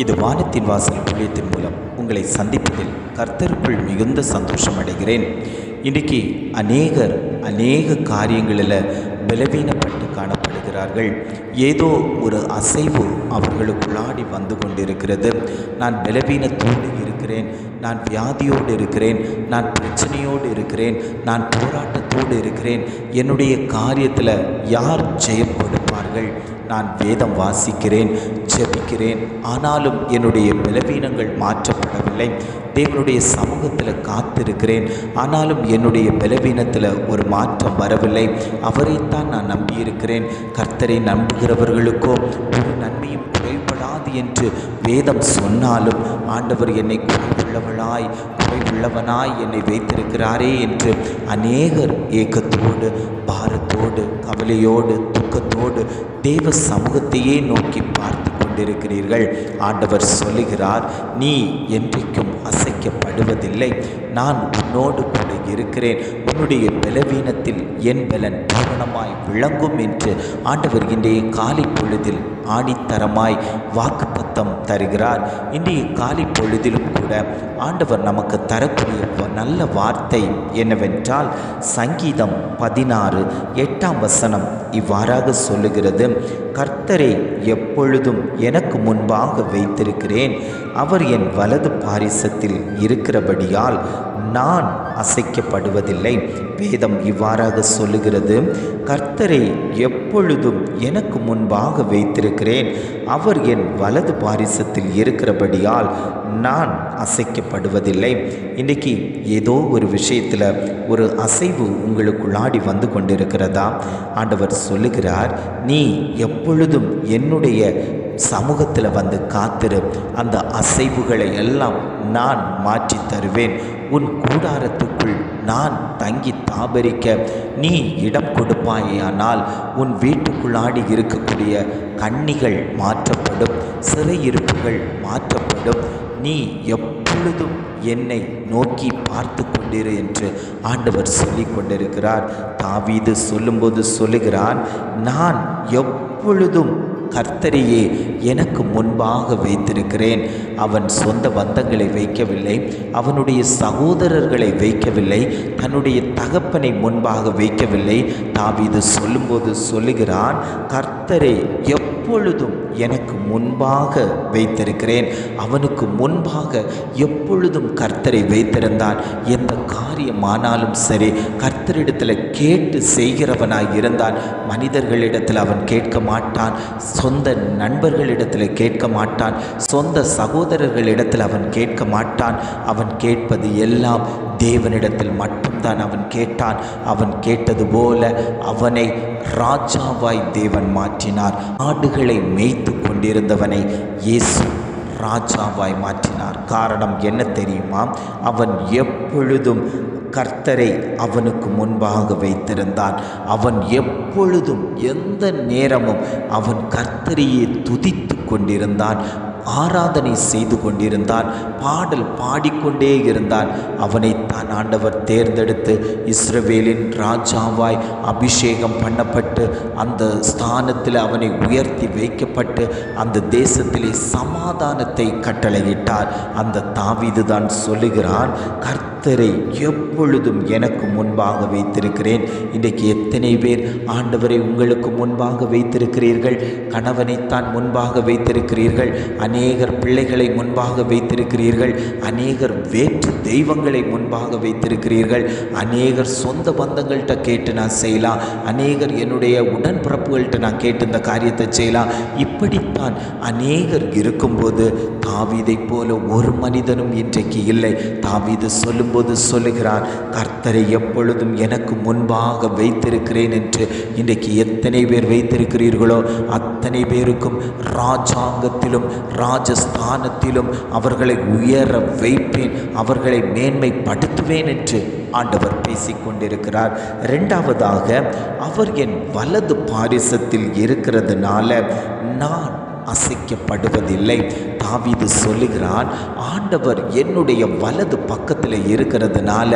இது வானத்தின் வாசல் புள்ளியத்தின் மூலம் உங்களை சந்திப்பதில் கர்த்தருக்குள் மிகுந்த சந்தோஷம் அடைகிறேன். இன்றைக்கு அநேகர் அநேக காரியங்களில் பலவீனப்பட்டு காணப்படுகிறார்கள். ஏதோ ஒரு அசைவு அவர்களுக்குள்ளாடி வந்து கொண்டிருக்கிறது. நான் பலவீனத்தோடு இருக்கிறேன். நான் வியாதியோடு இருக்கிறேன். நான் பிரச்சனையோடு இருக்கிறேன். நான் போராட்டத்தோடு இருக்கிறேன். என்னுடைய காரியத்தில் யார் ஜெயம் கொடுப்பார்கள்? நான் வேதம் வாசிக்கிறேன். இருக்கிறேன் ஆனாலும் என்னுடைய பலவீனங்கள் மாற்றப்படவில்லை. தேவனுடைய சமூகத்தில் காத்திருக்கிறேன். ஆனாலும் என்னுடைய பலவீனத்தில் ஒரு மாற்றம் வரவில்லை. அவரைத்தான் நான் நம்பியிருக்கிறேன். கர்த்தரை நம்புகிறவர்களுக்கோ ஒரு நன்மையும் குறைபடாது என்று வேதம் சொன்னாலும் ஆண்டவர் என்னை குறைவுள்ளவளாய் குறைவுள்ளவனாய் என்னை வைத்திருக்கிறாரே என்று அநேகர் ஏக்கத்தோடு பாரத்தோடு கவலையோடு துக்கத்தோடு தேவ சமூகத்தையே நோக்கி பார்த்து கொண்டிருக்கிறீர்கள். ஆண்டவர் சொல்லுகிறார் நீ என்றைக்கும் அசைக்கப்படுவதில்லை. நான் உன்னோடு கூட இருக்கிறேன். உன்னுடைய பலவீனத்தில் என் பலன் பூரணமாய் விளங்கும் என்று ஆண்டவர் இன்றைய காலை பொழுதில் ஆணித்தரமாய் வாக்குப்பத்தம் தருகிறார். இன்றைய காலை பொழுதிலும் கூட ஆண்டவர் நமக்கு தரக்கூடிய நல்ல வார்த்தை என்னவென்றால் சங்கீதம் பதினாறு எட்டாம் வசனம் இவ்வாறாக சொல்லுகிறது. கர்த்தரை எப்பொழுதும் எனக்கு முன்பாக வைத்திருக்கிறேன். அவர் என் வலது பாரிசத்தில் இருக்கிறபடியால் நான் அசைக்கப்படுவதில்லை. வேதம் இவ்வாறாக சொல்லுகிறது கர்த்தரை எப்பொழுதும் எனக்கு முன்பாக வைத்திருக்கிறேன். அவர் என் வலது பாரிசத்தில் இருக்கிறபடியால் நான் அசைக்கப்படுவதில்லை. இன்றைக்கி ஏதோ ஒரு விஷயத்தில் ஒரு அசைவு உங்களுக்குள்ளாடி வந்து கொண்டிருக்கிறதா? ஆண்டவர் சொல்லுகிறார் நீ எப்பொழுதும் என்னுடைய சமூகத்தில் வந்து காத்திரு. அந்த அசைவுகளை எல்லாம் நான் மாற்றி தருவேன். உன் கூடாரத்துக்குள் நான் தங்கி தாபரிக்க நீ இடம் கொடுப்பாயானால் உன் வீட்டுக்குள்ளாடி இருக்கக்கூடிய கண்ணிகள் மாற்றப்படும் சிறையிருப்புகள் மாற்றப்படும். நீ எப்பொழுதும் என்னை நோக்கி பார்த்து கொண்டிரு என்று ஆண்டவர் சொல்லி கொண்டிருக்கிறார். தாவீது சொல்லும்போது சொல்லுகிறான் நான் எப்பொழுதும் கர்த்தரையே எனக்கு முன்பாக வைத்திருக்கிறேன். அவன் சொந்த பந்தங்களை வைக்கவில்லை அவனுடைய சகோதரர்களை வைக்கவில்லை தன்னுடைய தகப்பனை முன்பாக வைக்கவில்லை. தாவீது சொல்லும்போது சொல்லுகிறான் கர்த்தரை எப்பொழுதும் எனக்கு முன்பாக வைத்திருக்கிறேன். அவனுக்கு முன்பாக எப்பொழுதும் கர்த்தரை வைத்திருந்தான். எந்த காரியமானாலும் சரி கர்த்தரிடத்தில் கேட்டு செய்கிறவனாய் இருந்தான். மனிதர்களிடத்தில் அவன் கேட்க மாட்டான். சொந்த நண்பர்களிடத்தில் கேட்க மாட்டான். சொந்த சகோதரர்களிடத்தில் அவன் கேட்க மாட்டான். அவன் கேட்பது எல்லாம் தேவனிடத்தில் மட்டும்தான் அவன் கேட்டான். அவன் கேட்டது போல அவனை ராஜாவாய் தேவன் மாற்றினார். ஆடுகளை மேய்த்து கொண்டிருந்தவனை இயேசு ராஜாவாய் மாற்றினார். காரணம் என்ன தெரியுமா? அவன் எப்பொழுதும் கர்த்தரை அவனுக்கு முன்பாக வைத்திருந்தான். அவன் எப்பொழுதும் எந்த நேரமும் அவன் கர்த்தரையே துதித்து கொண்டிருந்தான். ஆராதனை செய்து கொண்டிருந்தான். பாடல் பாடிக்கொண்டே இருந்தான். அவனைத்தான் ஆண்டவர் தேர்ந்தெடுத்து இஸ்ரவேலின் ராஜாவாய் அபிஷேகம் பண்ணப்பட்டு அந்த ஸ்தானத்தில் அவனை உயர்த்தி வைக்கப்பட்டு அந்த தேசத்திலே சமாதானத்தை கட்டளையிட்டார். அந்த தாவிது தான் சொல்லுகிறான் கர்த்தரை எப்பொழுதும் எனக்கு முன்பாக வைத்திருக்கிறேன். இன்றைக்கு எத்தனை பேர் ஆண்டவரை உங்களுக்கு முன்பாக வைத்திருக்கிறீர்கள்? கணவனைத்தான் முன்பாக வைத்திருக்கிறீர்கள். அநேகர் பிள்ளைகளை முன்பாக வைத்திருக்கிறீர்கள். அநேகர் வேற்று தெய்வங்களை முன்பாக வைத்திருக்கிறீர்கள். அநேகர் சொந்த பந்தங்கள்கிட்ட கேட்டு நான் செய்யலாம். அநேகர் என்னுடைய உடன்பிறப்புகள்கிட்ட நான் கேட்டு இந்த காரியத்தை செய்யலாம். இப்படித்தான் அநேகர் இருக்கும்போது தாவிதை போல ஒரு மனிதனும் இன்றைக்கு இல்லை. தாவிது சொல்லும்போது சொல்லுகிறான் கர்த்தரை எப்பொழுதும் எனக்கு முன்பாக வைத்திருக்கிறேன் என்று இன்றைக்கு எத்தனை பேர் வைத்திருக்கிறீர்களோ அத்தனை பேருக்கும் ராஜாங்கத்திலும் ராஜஸ்தானத்திலும் அவர்களை உயர வைப்பேன் அவர்களை மேன்மைப்படுத்துவேன் என்று ஆண்டவர் பேசிக்கொண்டிருக்கிறார். ரெண்டாவதாக இரண்டாவதாக அவர் என் வலது பாரிசத்தில் இருக்கிறதுனால நான் அசைக்கப்படுவதில்லை. தாவிது சொல்லுகிறான் ஆண்டவர் என்னுடைய வலது பக்கத்தில் இருக்கிறதுனால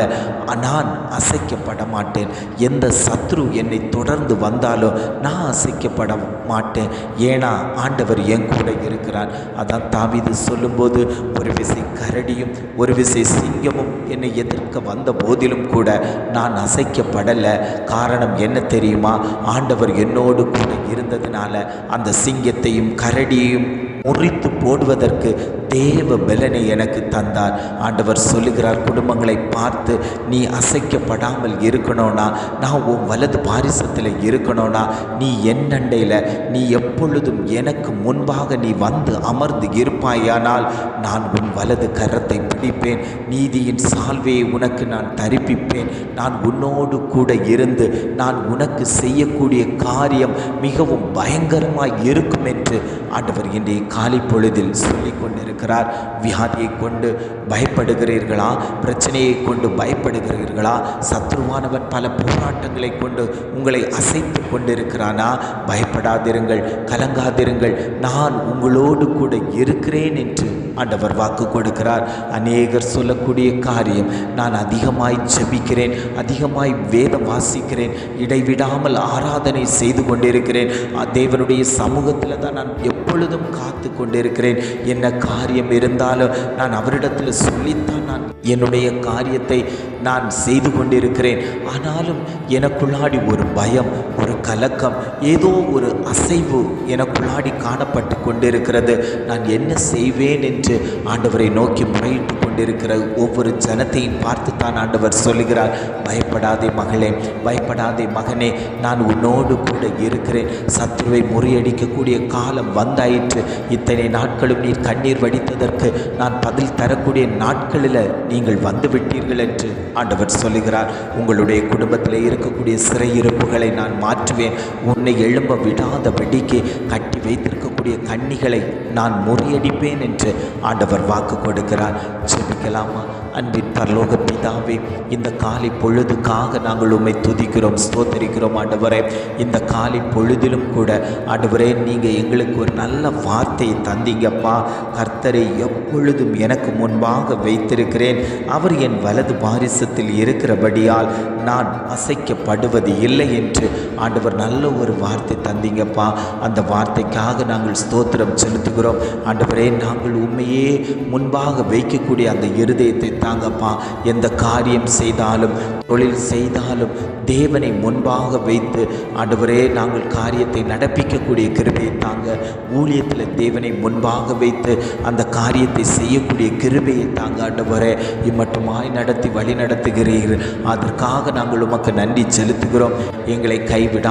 நான் அசைக்கப்பட மாட்டேன் எந்த சத்ரு என்னை தொடர்ந்து வந்தாலும் நான் அசைக்கப்பட மாட்டேன் ஏன்னா ஆண்டவர் என் கூட இருக்கிறார். அதான் தாவிது சொல்லும்போது ஒரு விசை கரடியும் ஒரு விசை சிங்கமும் என்னை எதிர்க்க வந்த போதிலும் கூட நான் அசைக்கப்படலை. காரணம் என்ன தெரியுமா? ஆண்டவர் என்னோடு கூட இருந்ததுனால அந்த சிங்கத்தையும் கரடியையும் முறித்து போடுவதற்கு தேவ பலனை எனக்கு தந்தார். ஆண்டவர் சொல்லுகிறார் குடும்பங்களை பார்த்து நீ அசைக்கப்படாமல் இருக்கணும்னா நான் உன் வலது பாரிசத்தில் இருக்கணும்னா நீ என் அண்டையில் நீ எப்பொழுதும் எனக்கு முன்பாக நீ வந்து அமர்ந்து இருப்பாயானால் நான் உன் வலது கரத்தை பிடிப்பேன். நீதியின் சால்வையை உனக்கு நான் தரிப்பிப்பேன். நான் உன்னோடு கூட இருந்து நான் உனக்கு செய்யக்கூடிய காரியம் மிகவும் பயங்கரமாக இருக்கும் என்று ஆண்டவர் இன்றைய காலை பொழுதில் சொல்லிக் கொண்டிருக்கிறார் வியாதியை கொண்டு பயப்படுகிறீர்களா? பிரச்சனையை கொண்டு பயப்படுகிறீர்களா? சத்ருவானவன் பல போராட்டங்களை கொண்டு உங்களை அசைத்து கொண்டிருக்கிறானா? பயப்படாதிருங்கள் கலங்காதிருங்கள். நான் உங்களோடு கூட இருக்கிறேன் என்று ஆண்டவர் வாக்கு கொடுக்கிறார். அநேகர் சொல்லக்கூடிய காரியம் நான் அதிகமாய் ஜெபிக்கிறேன் அதிகமாய் வேதம் வாசிக்கிறேன் இடைவிடாமல் ஆராதனை செய்து கொண்டிருக்கிறேன். தேவனுடைய சமூகத்தில் தான் நான் எப்பொழுதும் காத்து கொண்டிருக்கிறேன். என்ன காரியம் இருந்தாலும் நான் அவரிடத்தில் சொல்லித்தான் நான் என்னுடைய காரியத்தை நான் செய்து கொண்டிருக்கிறேன். ஆனாலும் எனக்குள்ளாடி ஒரு பயம் ஒரு கலக்கம் ஏதோ ஒரு அசைவு எனக்குள்ளாடி காணப்பட்டு கொண்டிருக்கிறது. நான் என்ன செய்வேன் என்று ஆண்டவரை நோக்கி முறையிட்டு கொண்டிருக்கிற ஒவ்வொரு ஜனத்தையும் பார்த்து தான் ஆண்டவர் சொல்லுகிறார். பயப்படாதே மகளே பயப்படாதே மகனே நான் உன்னோடு கூட இருக்கிறேன். சத்ருவை முறியடிக்கக்கூடிய காலம் வந்தாயிற்று. இத்தனை நாட்களும் நீர் கண்ணீர் வடித்ததற்கு நான் பதில் தரக்கூடிய நாட்களில் நீங்கள் வந்து விட்டீர்கள் என்று ஆண்டவர் சொல்லுகிறார். உங்களுடைய குடும்பத்தில் இருக்கக்கூடிய சிறையிருப்புகளை நான் மாற்றுவேன் உன்னை எழும்ப விடாதபடிக்கு கட்டி வைத்திருக்கக்கூடிய கண்ணிகளை நான் முறியடிப்பேன் என்று ஆண்டவர் வாக்கு கொடுக்கிறார். ஜெபிக்கலாமா? அன்பின் பரலோக பிதாவே இந்த காலை பொழுதுக்காக நாங்கள் உண்மை துதிக்கிறோம் ஸ்தோத்தரிக்கிறோம் ஆண்டவரே. இந்த காலை பொழுதிலும் கூட ஆண்டவரே நீங்கள் எங்களுக்கு ஒரு நல்ல வார்த்தையை தந்தீங்கப்பா. கர்த்தரை எப்பொழுதும் எனக்கு முன்பாக வைத்திருக்கிறேன். அவர் என் வலது பாரிசத்தில் இருக்கிறபடியால் நான் அசைக்கப்படுவது இல்லை என்று ஆண்டவர் நல்ல ஒரு வார்த்தை தந்தீங்கப்பா. அந்த வார்த்தைக்காக நாங்கள் ஸ்தோத்திரம் செலுத்துகிறோம். ஆண்டவரே நாங்கள் உண்மையே முன்பாக வைக்கக்கூடிய அந்த இருதயத்தை தாங்கப்பா. எந்த காரியம் செய்தாலும் தொழில் செய்தாலும் தேவனை முன்பாக வைத்து ஆண்டவரே நாங்கள் காரியத்தை நடப்பிக்கக்கூடிய கிருபையை தாங்க. ஊழியத்தில் தேவனை முன்பாக வைத்து அந்த காரியத்தை செய்யக்கூடிய கிருபையை தாங்க ஆண்டவரே. இம்மட்டுமாய் நடத்தி வழி நடத்துகிறீர்கள் அதற்காக நாங்கள் உமக்கு நன்றி செலுத்துகிறோம். எங்களை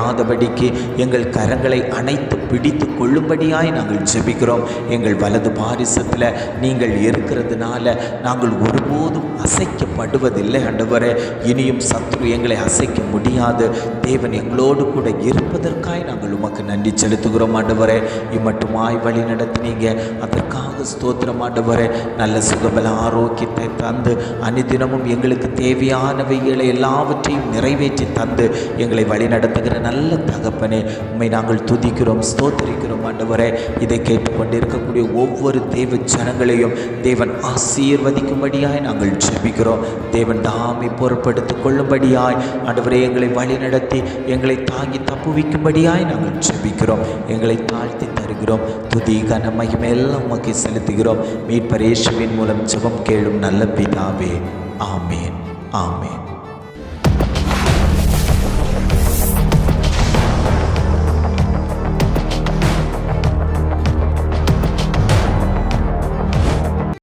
கைவிடாதபடிக்கு எங்கள் கரங்களை அணைத்து பிடித்து கொள்ளும்படியாய் நாங்கள் ஜெபிக்கிறோம். எங்கள் வலது பாரிசத்தில் நீங்கள் இருக்கிறதுனால நாங்கள் ஒருபோதும் அசைக்கப்படுவதில்லை ஆண்டவரே. இனியும் சத்ரு எங்களை அசைக்க முடியாது. தேவன் எங்களோடு கூட இருப்பதற்காய் நாங்கள் உமக்கு நன்றி செலுத்துகிறோம் ஆண்டவரே. இம்மட்டுமாய் வழி நடத்தினீங்க. அதற்காக ஸ்தோத்திரம் ஆண்டவரே. நல்ல சுகபல ஆரோக்கியத்தை தந்து அனுதினமும் எங்களுக்கு தேவையானவைகளை எல்லாவற்றையும் நிறைவேற்றி தந்து எங்களை வழி நடத்துகிற நல்ல நல்ல தகப்பனே உண்மை நாங்கள் துதிக்கிறோம் ஸ்தோத்தரிக்கிறோம் ஆண்டவரே. இதை கேட்டுக்கொண்டிருக்கக்கூடிய ஒவ்வொரு தேவ ஜனங்களையும் தேவன் ஆசீர்வதிக்கும்படியாய் நாங்கள் ஜெபிக்கிறோம். தேவன் தாமை பொருட்படுத்திக் கொள்ளும்படியாய் ஆண்டவரே எங்களை வழி நடத்தி எங்களை தாங்கி தப்புவிக்கும்படியாய் நாங்கள் ஜெபிக்கிறோம். எங்களை தாழ்த்தி தருகிறோம். துதி கன மகிமை எல்லாம் உமக்கு செலுத்துகிறோம். மீட்பரேஷுவின் மூலம் ஜெபம் கேளும் நல்ல பிதாவே. ஆமேன். ஆமேன்.